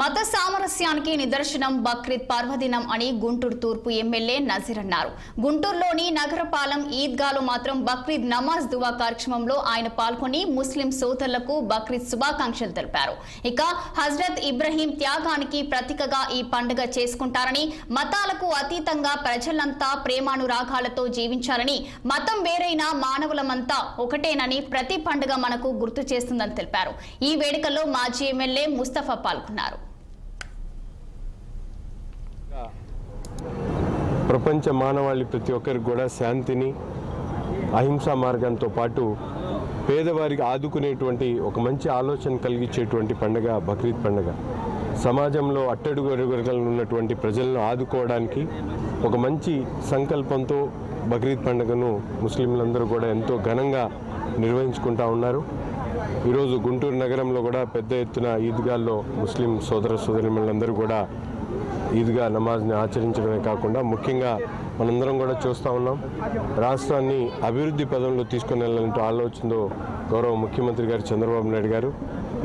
మత సామరస్యానికి నిదర్శనం బక్రీద్ పర్వదినం అని గుంటూరు తూర్పు ఎమ్మెల్యే నజీర్ అన్నారు. గుంటూరులోని నగరపాలెం ఈద్గాలో మాత్రం బక్రీద్ నమాజ్ దువా కార్యక్రమంలో ఆయన పాల్గొని ముస్లిం సోదరులకు బక్రీద్ శుభాకాంక్షలు తెలిపారు. ఇక హజ్రత్ ఇబ్రహీం త్యాగానికి ప్రతీకగా ఈ పండుగ చేసుకుంటారని మతాలకు అతీతంగా ప్రజలంతా ప్రేమానురాగాలతో జీవించాలని మతం వేరైన మానవులమంతా ఒకటేనని ప్రతి పండుగ మనకు గుర్తు చేస్తుందని తెలిపారు. ఈ వేడుకలో మాజీ ఎమ్మెల్యే ముస్తఫా పాల్గొన్నారు. ప్రపంచ మానవాళి ప్రతి ఒక్కరికి కూడా శాంతిని అహింసా మార్గంతో పాటు పేదవారికి ఆదుకునేటువంటి ఒక మంచి ఆలోచన కలిగించేటువంటి పండుగ బక్రీద్ పండుగ. సమాజంలో అట్టడుగు అడుగులు ఉన్నటువంటి ప్రజలను ఆదుకోవడానికి ఒక మంచి సంకల్పంతో బక్రీద్ పండుగను ముస్లింలందరూ కూడా ఎంతో ఘనంగా నిర్వహించుకుంటా ఉన్నారు. ఈరోజు గుంటూరు నగరంలో కూడా పెద్ద ఎత్తున ఈద్గాల్లో ముస్లిం సోదర సోదరిమలందరూ కూడా ఈద్గా నమాజ్ని ఆచరించడమే కాకుండా ముఖ్యంగా మనందరం కూడా చూస్తూ ఉన్నాం. రాష్ట్రాన్ని అభివృద్ధి పదంలో తీసుకుని వెళ్ళాలంటే ఆలోచనతో గౌరవ ముఖ్యమంత్రి గారు చంద్రబాబు నాయుడు గారు.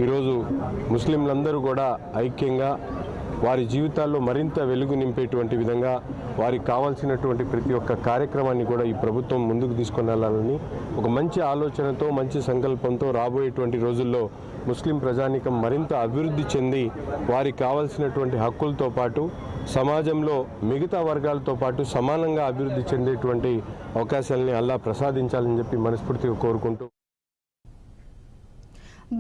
ఈరోజు ముస్లింలందరూ కూడా ఐక్యంగా వారి జీవితాల్లో మరింత వెలుగు నింపేటువంటి విధంగా వారికి కావాల్సినటువంటి ప్రతి ఒక్క కార్యక్రమాన్ని కూడా ఈ ప్రభుత్వం ముందుకు తీసుకుని వెళ్ళాలని ఒక మంచి ఆలోచనతో మంచి సంకల్పంతో రాబోయేటువంటి రోజుల్లో ముస్లిం ప్రజానికం మరింత అభివృద్ధి చెంది వారికి కావాల్సినటువంటి హక్కులతో పాటు సమాజంలో మిగతా వర్గాలతో పాటు సమానంగా అభివృద్ధి చెందేటువంటి అవకాశాలని అల్లా ప్రసాదించాలని చెప్పి మనస్ఫూర్తిగా కోరుకుంటూ